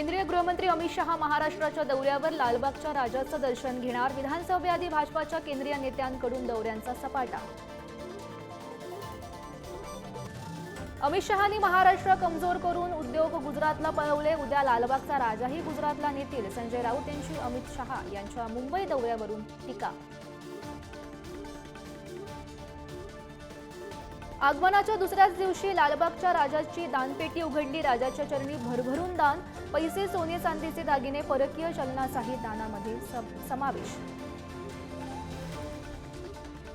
केंद्रीय गृहमंत्री अमित शहा महाराष्ट्राच्या दौऱ्यावर लालबागच्या राजाचं दर्शन घेणार. विधानसभेआधी भाजपाच्या केंद्रीय नेत्यांकडून दौऱ्यांचा सपाटा. अमित शहानी महाराष्ट्र कमजोर करून उद्योग गुजरातला पळवले. उद्या लालबागचा राजाही गुजरातला नेतील. संजय राऊत यांची अमित शहा यांच्या मुंबई दौऱ्यावरून टीका. आगमनाच्या दुसऱ्याच दिवशी लालबागच्या राजाची दानपेटी उघडली. राजाच्या चरणी भरभरून दान पैसे सोने चांदीचे दागिने परकीय चलनाचाही दानामध्ये सम- समावेश.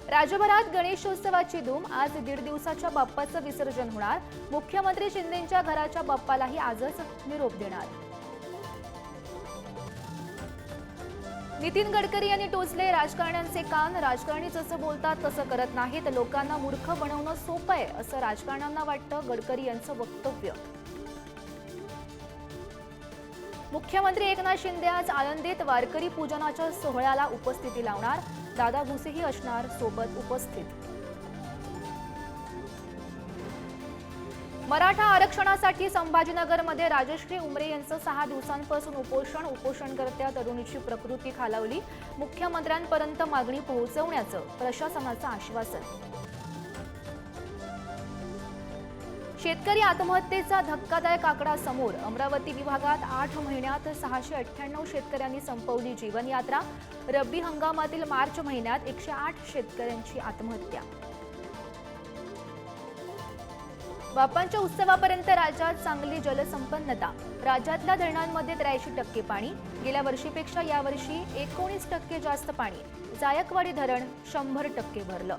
राज्यभरात गणेशोत्सवाची धूम आज दीड दिवसाच्या बाप्पाचं विसर्जन होणार. मुख्यमंत्री शिंदेच्या घराच्या बाप्पालाही आजच निरोप देणार. नितीन गडकरी यांनी टोचले राजकारण्यांचे कान. राजकारणी जसं बोलतात तसं करत नाहीत. लोकांना मूर्ख बनवणं सोपं आहे असं राजकारण्यांना वाटतं गडकरी यांचं वक्तव्य. मुख्यमंत्री एकनाथ शिंदे आज आनंदीत वारकरी पूजनाच्या सोहळ्याला उपस्थिती लावणार. दादा भुसेही असणार सोबत उपस्थित मराठा आरक्षणासाठी संभाजीनगरमध्ये राजश्री उमरे यांचं सहा दिवसांपासून उपोषण उपोषणकर्त्या तरुणीची प्रकृती खालावली. मुख्यमंत्र्यांपर्यंत मागणी पोहोचवण्याचं प्रशासनाचं आश्वासन. शेतकरी आत्महत्येचा धक्कादायक आकडा समोर. अमरावती विभागात आठ महिन्यात सहाशे अठ्ठ्याण्णव शेतकऱ्यांनी संपवली जीवनयात्रा. रब्बी हंगामातील मार्च महिन्यात एकशे आठ शेतकऱ्यांची आत्महत्या. बापांच्या उत्सवापर्यंत राज्यात चांगली जलसंपन्नता. राज्यातल्या धरणांमध्ये त्र्याऐंशी टक्के पाणी गेल्या वर्षीपेक्षा यावर्षी एकोणीस टक्के जास्त पाणी. जायकवाडी धरण शंभर टक्के भरलं.